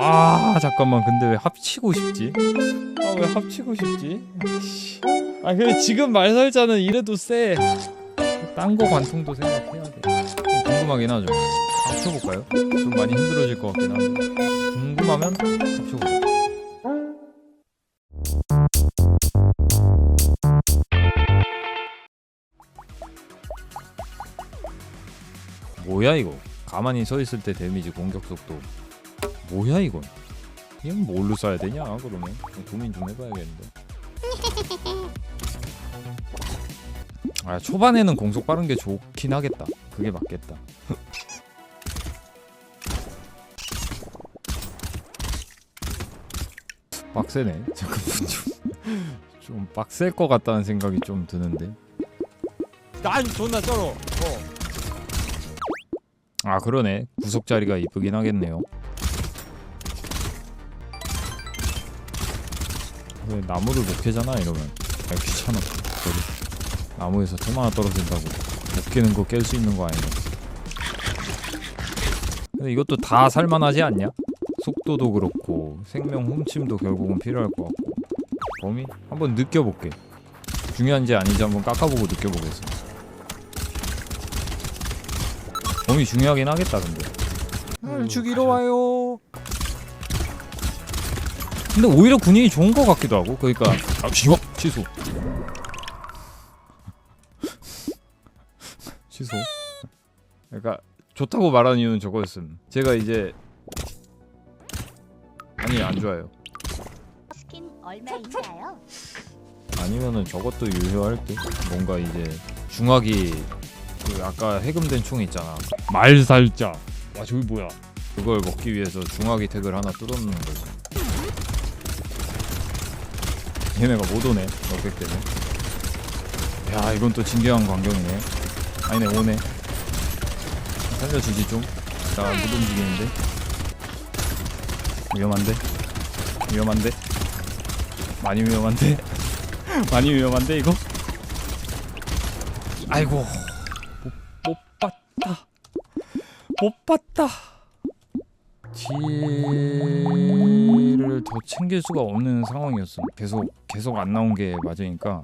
아 잠깐만 근데 왜 합치고 싶지? 아 왜 합치고 싶지? 씨. 아 그래 지금 말살자는 이래도 세. 딴 거 관통도 생각해야 돼. 좀 궁금하긴 하죠. 합쳐볼까요? 좀 많이 힘들어질 것 같긴 한데. 궁금하면 합쳐보자. 뭐야 이거? 가만히 서 있을 때 데미지 공격 속도. 뭐야 이건? 이건 뭘로 써야 되냐 그러면 좀 고민 좀 해봐야겠는데. 아 초반에는 공속 빠른 게 좋긴 하겠다. 그게 맞겠다. 빡세네. 잠깐만 좀, 좀 빡셀 것 같다는 생각이 좀 드는데. 난 존나 쩔어. 어. 아 그러네. 구석 자리가 이쁘긴 하겠네요. 왜 나무를 못 캐잖아 이러면 아 귀찮아. 저기 나무에서 템 하나 떨어진다고 못 캐는 거 깰 수 있는 거 아니야? 근데 이것도 다 살만하지 않냐? 속도도 그렇고 생명 훔침도 결국은 필요할 것 같고 범위 한번 느껴볼게. 중요한지 아닌지 한번 깎아보고 느껴보겠어. 범위 중요하긴 하겠다 근데. 날 죽이러 와요. 근데 오히려 군인이 좋은 것 같기도 하고. 그러니까 아 지워. 취소. 취소. 그러니까 좋다고 말하는 이유는 저거였음. 제가 이제 아니 안 좋아요. 스킨 얼마인가요? 아니면은 저것도 유효할 듯? 뭔가 이제 중화기 그 아까 해금된 총 있잖아. 말살자 와 저기 뭐야? 그걸 먹기 위해서 중화기 택을 하나 뚫어놓는 거지 얘네가 못 오네 넉백 때문에 야 이건 또 진경한 광경이네. 아니네 오네. 살려주지 좀나 못 움직이는데. 위험한데? 위험한데? 많이 위험한데? 많이 위험한데 이거? 아이고 못, 못 봤다. 못 봤다 딜을 더 챙길 수가 없는 상황이었음. 계속 계속 안 나온 게 맞으니까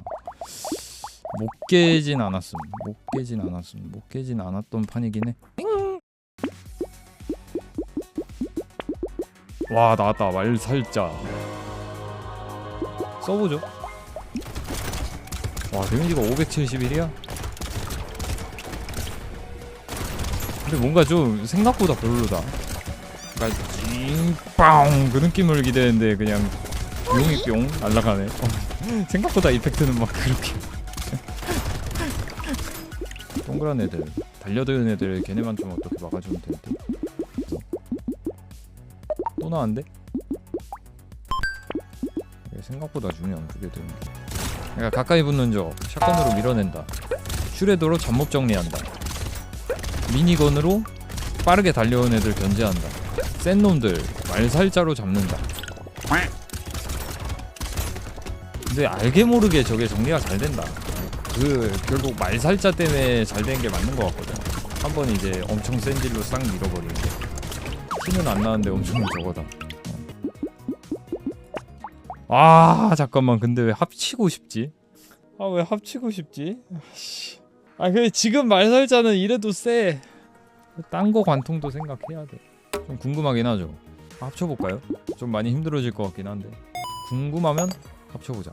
못 깨진 않았음. 못 깨진 않았음. 못 깨진 않았던 판이긴 해 와 나왔다. 말살자 써보죠. 와 데미지가 571이야? 근데 뭔가 좀 생각보다 별로다 그러니까 징빵 그 느낌을 기대했는데 그냥 용이? 뿅 날라가네. 어, 생각보다 이펙트는 막 그렇게. 동그란 애들 달려드는 애들 걔네만 좀 어떻게 막아주면 될듯. 또 나왔는데? 생각보다 중요한 그게 되는 게. 그러니까 가까이 붙는 적 샷건으로 밀어낸다. 슈레더로 잡몹 정리한다. 미니건으로 빠르게 달려온 애들 견제한다 센 놈들 말살자로 잡는다 근데 알게 모르게 저게 정리가 잘 된다 그 결국 말살자 때문에 잘 된 게 맞는 것 같거든 한 번 이제 엄청 센 딜로 싹 밀어버리는 게 티는 안 나는데 엄청 저거다 아 잠깐만 근데 왜 합치고 싶지? 아 왜 합치고 싶지? 아씨. 아 그래 지금 말살자는 이래도 세. 딴거 관통도 생각해야 돼. 좀 궁금하긴 하죠. 합쳐볼까요? 좀 많이 힘들어질 것 같긴 한데. 궁금하면 합쳐보자.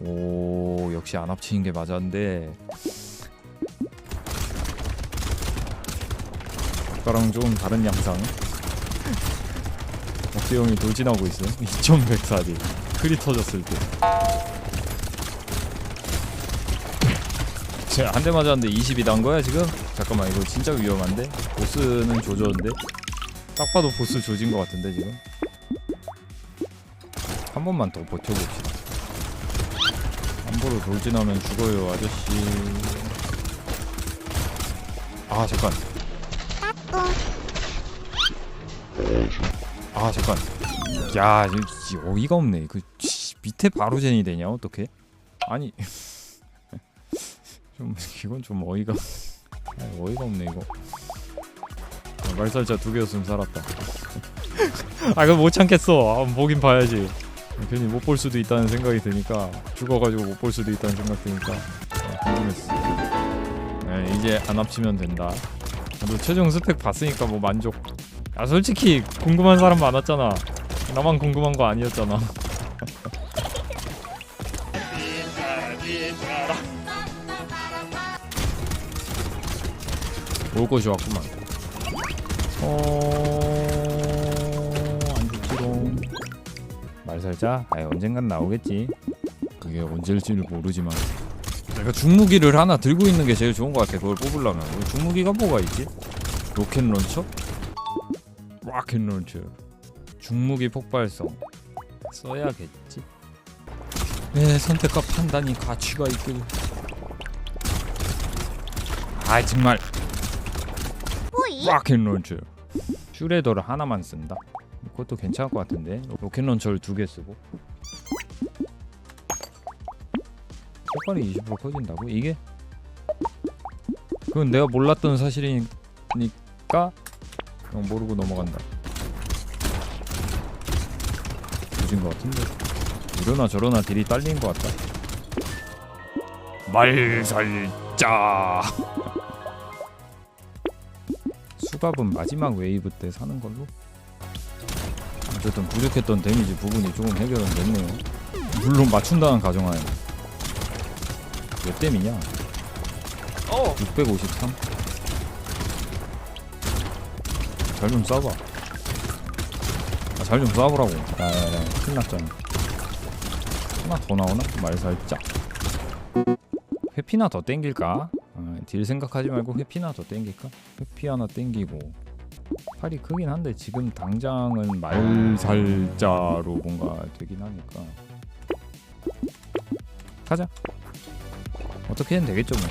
오 역시 안 합치는 게 맞았는데. 아까랑 좀 다른 양상. 박재영이 돌진하고 있어. 2104딜. 크리 터졌을 때. 제가 한 대 맞았는데 20이 난 거야 지금? 잠깐만 이거 진짜 위험한데? 보스는 조졌는데? 딱 봐도 보스 조진 것 같은데 지금? 한 번만 더 버텨봅시다. 함부로 돌진하면 죽어요 아저씨. 아 잠깐. 아 잠깐 야 이거 어이가 없네 그 씨, 밑에 바로 젠이 되냐 어떻게 아니 좀 이건 좀 어이가 아, 어이가 없네 이거 잠깐만 말살자 두 개였으면 살았다. 아 그거 못 참겠어. 아, 보긴 봐야지. 괜히 못 볼 수도 있다는 생각이 드니까 죽어가지고 못 볼 수도 있다는 생각 드니까 아, 궁금했어. 네, 이제 안 합치면 된다. 너 최종 스펙 봤으니까 뭐 만족. 아 솔직히 궁금한 사람 많았잖아. 나만 궁금한 거 아니었잖아. 올 것이 왔구만. 어... 안 죽지롱. 말살자? 아예 언젠간 나오겠지. 그게 언제일지는 모르지만. 내가 중무기를 하나 들고 있는 게 제일 좋은 것 같아. 그걸 뽑으려면. 그 중무기가 뭐가 있지? 로켓 런처? 로켓 런처. 중무기 폭발성. 써야겠지. 내 선택과 판단이 가치가 있길. 아 정말. 로켓 런처 슈레더를 하나만 쓴다? 그것도 괜찮을 것 같은데. 로켓 런처를 두 개 쓰고. 색깔이 20% 커진다고? 이게? 그건 내가 몰랐던 사실이니까 그냥 모르고 넘어간다. 늦은 것 같은데. 이러나 저러나 딜이 딸린 것 같다. 말살자 수갑은 마지막 웨이브 때 사는 걸로. 어쨌든 부족했던 데미지 부분이 조금 해결은 됐네요. 물론 맞춘다는 가정하에 몇? 어 653. 잘 좀 쏴봐. 아, 잘좀 쏴보라고. 야야야, 큰일 났잖아. 하나 더 나오나? 말 살짝. 회피나 더 땡길까? 어, 딜 생각하지 말고 회피나 더 땡길까? 회피 하나 땡기고. 팔이 크긴 한데 지금 당장은 말살자로 뭔가 되긴 하니까. 가자. 어떻게든 되겠죠 뭐.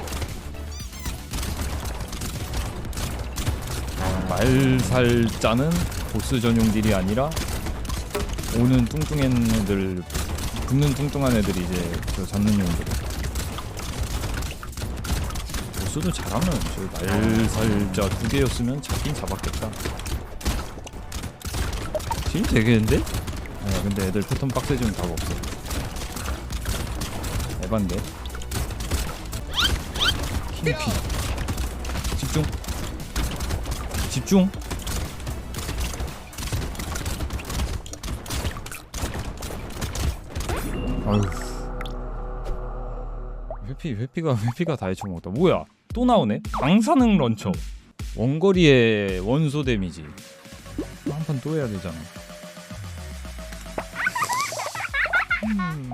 어, 말살자는 보스 전용 딜이 아니라 오는 뚱뚱한 애들 붙는 뚱뚱한 애들이 이제 저 잡는 용도로 보스도 잘하면 저 말살자. 두 개였으면 잡긴 잡았겠다. 딜 되겠는데? 아니야 근데 애들 패턴 빡세지면 답 없어. 에반데. 킹피 집중. 집중. 아유 회피 회피가 회피가 다 해쳐먹었다. 뭐야 또 나오네. 방사능 런처. 원거리의 원소 데미지. 한 판 또 해야 되잖아. 음.